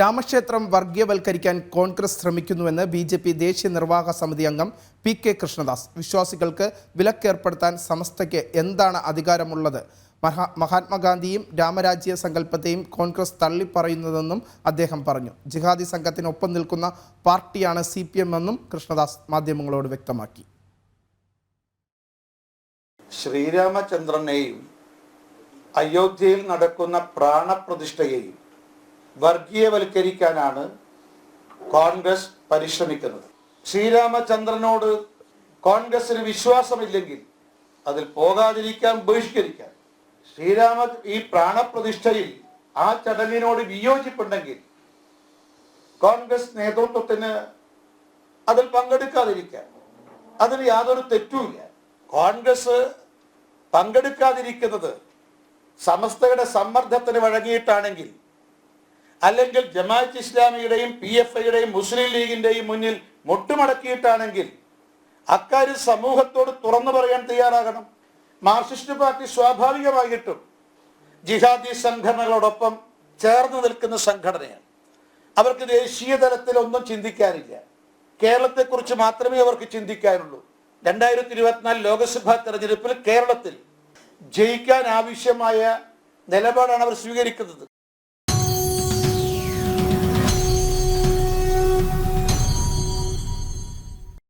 രാമക്ഷേത്രം വർഗീയവൽക്കരിക്കാൻ കോൺഗ്രസ് ശ്രമിക്കുന്നുവെന്ന് ബി ജെ പി ദേശീയ നിർവാഹക സമിതി അംഗം പി കെ കൃഷ്ണദാസ്. വിശ്വാസികൾക്ക് വിലക്കേർപ്പെടുത്താൻ സമസ്തയ്ക്ക് എന്താണ് അധികാരമുള്ളത്? മഹാ മഹാത്മാഗാന്ധിയും രാമരാജ്യ സങ്കല്പത്തെയും കോൺഗ്രസ് തള്ളിപ്പറയുന്നതെന്നും അദ്ദേഹം പറഞ്ഞു. ജിഹാദി സംഘത്തിനൊപ്പം നിൽക്കുന്ന പാർട്ടിയാണ് സി പി എം എന്നും കൃഷ്ണദാസ് മാധ്യമങ്ങളോട് വ്യക്തമാക്കി. ശ്രീരാമചന്ദ്രനെയും അയോധ്യയിൽ നടക്കുന്ന പ്രാണപ്രതിഷ്ഠയെയും വർഗീയവൽക്കരിക്കാനാണ് കോൺഗ്രസ് പരിശ്രമിക്കുന്നത്. ശ്രീരാമചന്ദ്രനോട് കോൺഗ്രസിന് വിശ്വാസമില്ലെങ്കിൽ അതിൽ പോകാതിരിക്കാൻ ബഹിഷ്കരിക്കാൻ. ശ്രീരാമ ഈ പ്രാണപ്രതിഷ്ഠയിൽ ആ ചടങ്ങിനോട് വിയോജിപ്പുണ്ടെങ്കിൽ കോൺഗ്രസ് നേതൃത്വത്തിന് അതിൽ പങ്കെടുക്കാതിരിക്കാൻ. അതിന് യാതൊരു തെറ്റുമില്ല. കോൺഗ്രസ് പങ്കെടുക്കാതിരിക്കുന്നത് സമസ്തയുടെ സമ്മർദ്ദത്തിന് വഴങ്ങിയിട്ടാണെങ്കിൽ അല്ലെങ്കിൽ ജമാഅത്ത് ഇസ്ലാമിയുടെയും പി എഫ് ഐയുടെയും മുസ്ലിം ലീഗിന്റെയും മുന്നിൽ മുട്ടുമടക്കിയിട്ടാണെങ്കിൽ അക്കാര്യം സമൂഹത്തോട് തുറന്നു പറയാൻ തയ്യാറാകണം. മാർക്സിസ്റ്റ് പാർട്ടി സ്വാഭാവികമായിട്ടും ജിഹാദി സംഘടനകളോടൊപ്പം ചേർന്ന് നിൽക്കുന്ന സംഘടനയാണ്. അവർക്ക് ദേശീയ തലത്തിൽ ഒന്നും ചിന്തിക്കാനില്ല. കേരളത്തെക്കുറിച്ച് മാത്രമേ അവർക്ക് ചിന്തിക്കാനുള്ളൂ. രണ്ടായിരത്തി ഇരുപത്തിനാല് ലോക്സഭാ തെരഞ്ഞെടുപ്പിൽ കേരളത്തിൽ ജയിക്കാൻ ആവശ്യമായ നിലപാടാണ് അവർ സ്വീകരിക്കുന്നത്.